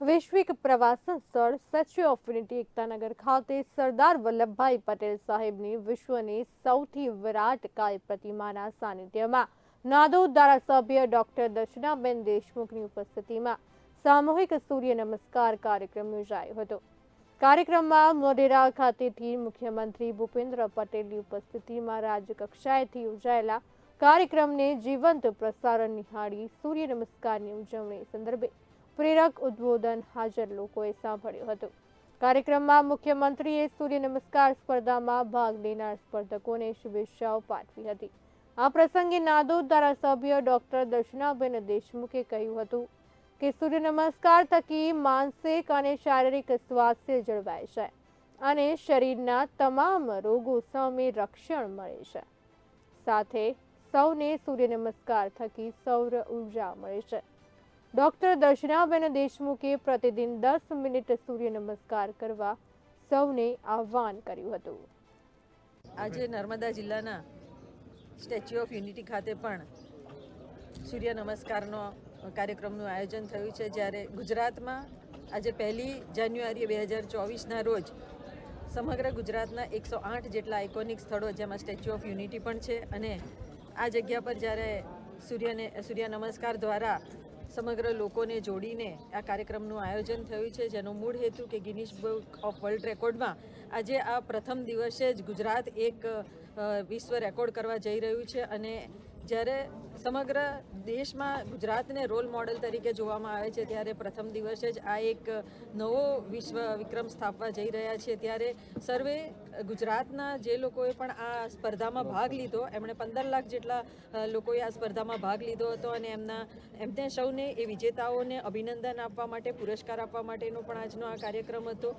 વૈશ્વિક પ્રવાસન સ્થળ સ્ટેચ્યુ ઓફ યુનિટી એકતાનગર ખાતે સરદાર વલ્લભભાઈ પટેલ સાહેબની વિશ્વની સૌથી વિરાટ કાય પ્રતિમાના સાનિધ્યમાં નાદોદ ધારાસભ્ય ડોક્ટર દર્શનાબેન દેશમુખની ઉપસ્થિતિમાં સામૂહિક સૂર્ય નમસ્કાર કાર્યક્રમ યોજાયો હતો. કાર્યક્રમમાં મોઢેરા ખાતેથી મુખ્યમંત્રી ભૂપેન્દ્ર પટેલની ઉપસ્થિતિમાં રાજ્યકક્ષાએથી યોજાયેલા કાર્યક્રમને જીવંત પ્રસારણ નિહાળી સૂર્ય નમસ્કારની ઉજવણી સંદર્ભે પ્રેરક ઉદ્બોધન હાજર લોકોએ સાંભળ્યું હતું. કાર્યક્રમમાં મુખ્યમંત્રીએ સૂર્ય નમસ્કાર સ્પર્ધામાં ભાગ લેનાર સ્પર્ધકોને શુભેચ્છાઓ પાઠવી હતી. આ પ્રસંગે નાદોદ ધારાસભ્ય ડોક્ટર દર્શનાબેન દેશમુખે કહ્યું હતું કે સૂર્ય નમસ્કાર થકી માનસિક અને શારીરિક સ્વાસ્થ્ય જળવાય છે અને શરીરના તમામ રોગો સામે રક્ષણ મળે છે. સાથે સૌને સૂર્ય નમસ્કાર થકી સૌર ઊર્જા મળે છે. ડોક્ટર દર્શનાબેન દેશમુખે પ્રતિદિન દસ મિનિટ સૂર્ય નમસ્કાર કરવા સૌને આહ્વાન કર્યું હતું. આજે નર્મદા જિલ્લાના સ્ટેચ્યુ ઓફ યુનિટી ખાતે પણ સૂર્ય નમસ્કારનો કાર્યક્રમનું આયોજન થયું છે. જ્યારે ગુજરાતમાં આજે પહેલી જાન્યુઆરી બે હજાર ચોવીસના રોજ સમગ્ર ગુજરાતના એકસો આઠ જેટલા આઇકોનિક સ્થળો જેમાં સ્ટેચ્યુ ઓફ યુનિટી પણ છે. અને આ જગ્યા પર જ્યારે સૂર્યને, સૂર્ય નમસ્કાર દ્વારા સમગ્ર લોકોને જોડીને આ કાર્યક્રમનું આયોજન થયું છે, જેનો મૂળ હેતુ કે ગિનિશ બુક ઓફ વર્લ્ડ રેકોર્ડમાં આજે આ પ્રથમ દિવસે જ ગુજરાત એક વિશ્વ રેકોર્ડ કરવા જઈ રહ્યું છે અને જ્યારે સમગ્ર દેશમાં ગુજરાતને રોલ મોડલ તરીકે જોવામાં આવે છે ત્યારે પ્રથમ દિવસે જ આ એક નવો વિશ્વ વિક્રમ સ્થાપવા જઈ રહ્યા છે. ત્યારે સર્વે ગુજરાતના જે લોકોએ પણ આ સ્પર્ધામાં ભાગ લીધો, એમણે પંદર લાખ જેટલા લોકોએ આ સ્પર્ધામાં ભાગ લીધો હતો અને એમના, એમને સૌને એ વિજેતાઓને અભિનંદન આપવા માટે, પુરસ્કાર આપવા માટેનો પણ આજનો આ કાર્યક્રમ હતો.